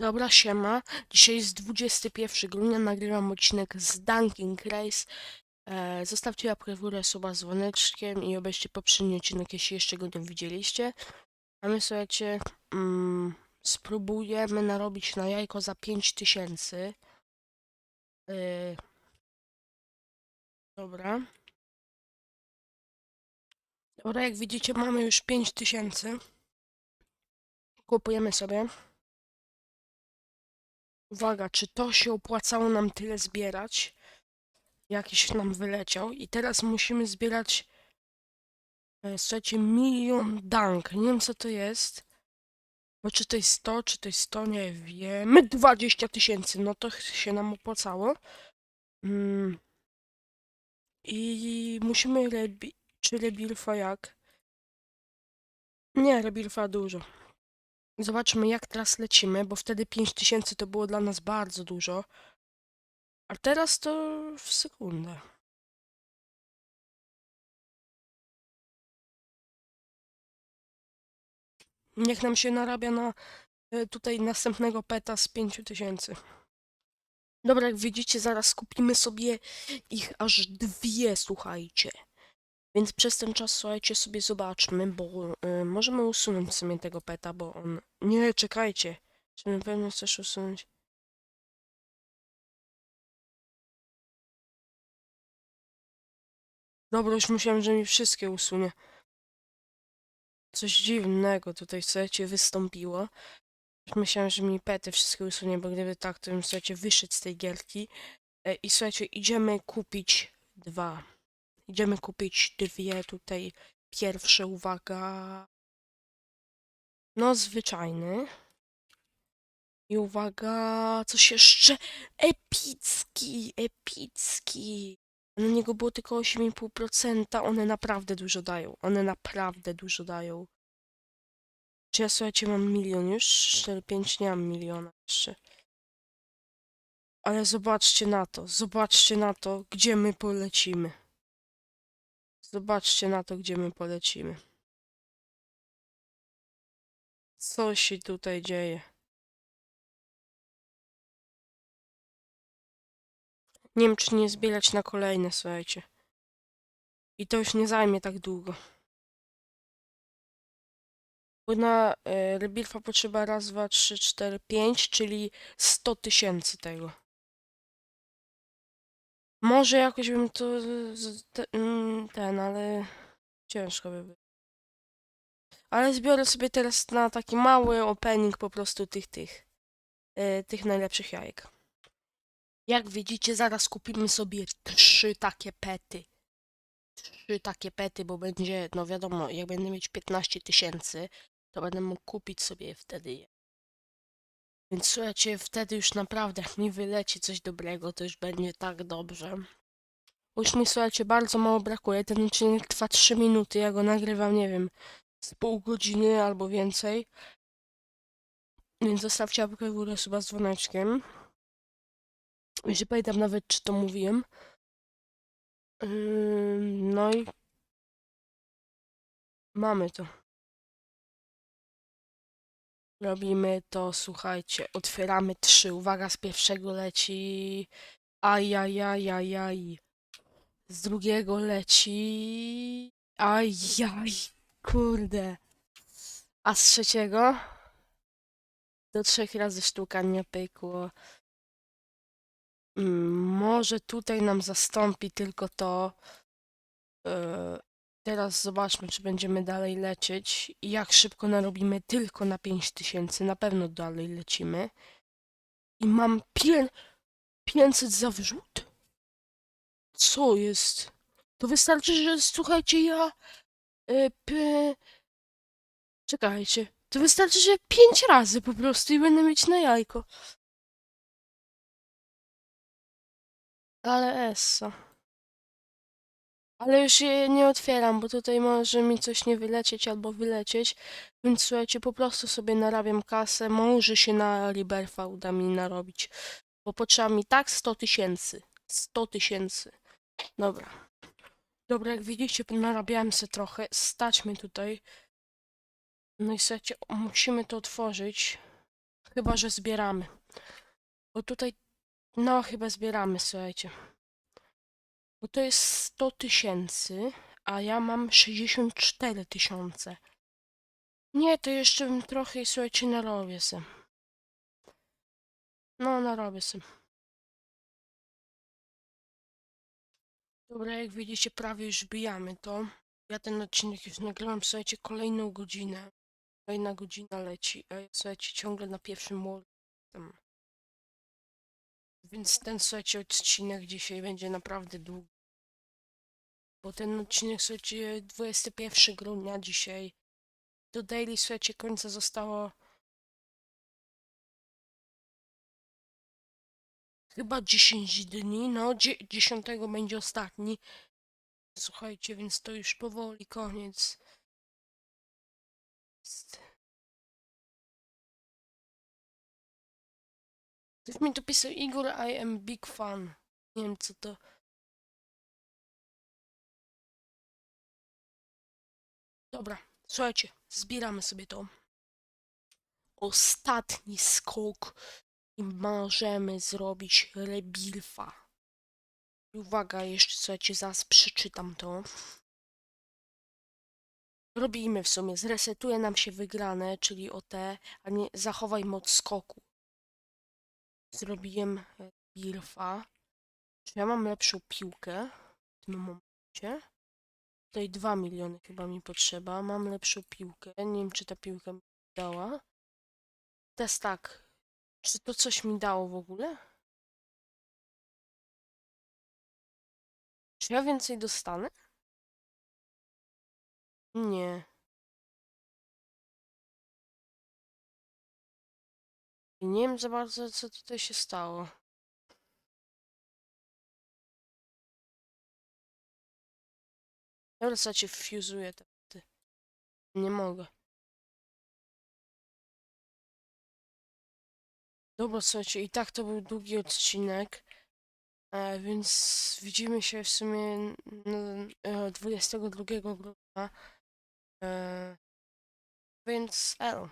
Dobra, siema. Dzisiaj jest 21 grudnia, nagrywam odcinek z Dunking Race. E, zostawcie łapkę w górę, suba dzwoneczkiem i obejrzcie poprzedni odcinek, jeśli jeszcze go nie widzieliście. A my, słuchajcie, mm, spróbujemy narobić na jajko za 5000. E, dobra. Dobra, jak widzicie, mamy już 5000. Kupujemy sobie. Uwaga, czy to się opłacało nam tyle zbierać? Jakiś nam wyleciał. I teraz musimy zbierać, e, słuchajcie, milion dank. Nie wiem, co to jest. Bo czy to jest 100, czy to jest 100, nie wiemy. 20 tysięcy, no to się nam opłacało. Mm. I musimy rebi... Czy rebirfa jak? Nie, rebirfa dużo. Zobaczmy, jak teraz lecimy, bo wtedy 5000 to było dla nas bardzo dużo. A teraz to w sekundę. Niech nam się narabia na e, tutaj następnego peta z 5000. Dobra, jak widzicie, zaraz kupimy sobie ich aż dwie, słuchajcie. Więc przez ten czas, słuchajcie, sobie zobaczmy, bo y, możemy usunąć w sumie tego peta, bo on... Nie, czekajcie. Czy na pewno chcesz usunąć? Dobra, już myślałem, że mi wszystkie usunie. Coś dziwnego tutaj, słuchajcie, wystąpiło. Myślałem, że mi pety wszystkie usunie, bo gdyby tak, to bym, słuchajcie, wyszedł z tej gierki. E, I słuchajcie, idziemy kupić dwa. Idziemy kupić dwie tutaj. Pierwsze, uwaga. No, zwyczajny. I uwaga, coś jeszcze. Epicki, epicki. Na niego było tylko 8,5%. One naprawdę dużo dają. One naprawdę dużo dają. Czy ja słuchajcie, mam milion już? 4-5 nie mam miliona jeszcze. Ale zobaczcie na to, zobaczcie na to, gdzie my polecimy. Zobaczcie na to, gdzie my polecimy. Co się tutaj dzieje? Nie wiem, czy nie zbierać na kolejne, słuchajcie. I to już nie zajmie tak długo. Bo na e, potrzeba raz, dwa, trzy, cztery, pięć, czyli 100 tysięcy tego. Może jakoś bym to mm, ten, ale ciężko by było. Ale zbiorę sobie teraz na taki mały opening po prostu tych, tych, e, tych najlepszych jajek. Jak widzicie, zaraz kupimy sobie trzy takie pety. Trzy takie pety, bo będzie, no wiadomo, jak będę mieć 15 tysięcy, to będę mógł kupić sobie wtedy je. Więc słuchajcie, wtedy już naprawdę, jak mi wyleci coś dobrego, to już będzie tak dobrze. Już mi, słuchajcie, bardzo mało brakuje. Ten odcinek trwa 3 minuty, ja go nagrywam, nie wiem, z pół godziny albo więcej. Więc zostawcie łapkę w górę suba z dzwoneczkiem. Nie pamiętam nawet, czy to mówiłem. Ym, no i mamy to. Robimy to, słuchajcie, otwieramy trzy. Uwaga, z pierwszego leci. Ajajajajaj. Z drugiego leci. Ajaj, kurde. A z trzeciego? Do trzech razy sztuka nie pykło. Mm, Może tutaj nam zastąpi tylko to. e, Teraz zobaczmy, czy będziemy dalej lecieć i jak szybko narobimy tylko na 5000. Na pewno dalej lecimy. I mam pię 500 za wrzut? Co jest? To wystarczy, że słuchajcie, ja. E, p... Czekajcie. To wystarczy, że 5 razy po prostu i będę mieć na jajko. Ale essa. Ale już je nie otwieram, bo tutaj może mi coś nie wylecieć albo wylecieć. Więc słuchajcie, po prostu sobie narabiam kasę. Może się na Liberfa uda mi narobić. Bo potrzeba mi tak 100 tysięcy. 100 tysięcy. Dobra. Dobra, jak widzicie, narabiałem sobie trochę. Stać mnie tutaj. No i słuchajcie, musimy to otworzyć. Chyba, że zbieramy. Bo tutaj, no chyba zbieramy, słuchajcie. Bo to jest 100 tysięcy, a ja mam 64 tysiące. Nie, to jeszcze bym trochę, słuchajcie, narobię se. No, narobię se. Dobra, jak widzicie, prawie już bijamy to. Ja ten odcinek już nagrywam, słuchajcie, kolejną godzinę. Kolejna godzina leci, a ja, słuchajcie, ciągle na pierwszym jestem. Więc ten, słuchajcie, odcinek dzisiaj będzie naprawdę długi. Bo ten odcinek, słuchajcie, 21 grudnia dzisiaj. Do daily, słuchajcie, końca zostało chyba 10 dni, no dzie- 10 będzie ostatni. Słuchajcie, więc to już powoli koniec. Ktoś mi tu pisał Igor, I am big fan. Nie wiem co to. Dobra, słuchajcie, zbieramy sobie to. Ostatni skok i możemy zrobić rebilfa. Uwaga, jeszcze słuchajcie, zaraz przeczytam to. Robimy w sumie, zresetuje nam się wygrane, czyli o te, a nie zachowaj moc skoku. Zrobiłem rebilfa. Czy ja mam lepszą piłkę w tym momencie? Tutaj 2 miliony chyba mi potrzeba. Mam lepszą piłkę. Nie wiem, czy ta piłka mi dała. Teraz tak. Czy to coś mi dało w ogóle? Czy ja więcej dostanę? Nie. Nie wiem za bardzo, co tutaj się stało. Dobra, co cię fuzuje te ty. Nie mogę. Dobra, słuchajcie, i tak to był długi odcinek. E, więc widzimy się w sumie n- e, 22 grudnia. E, więc elo.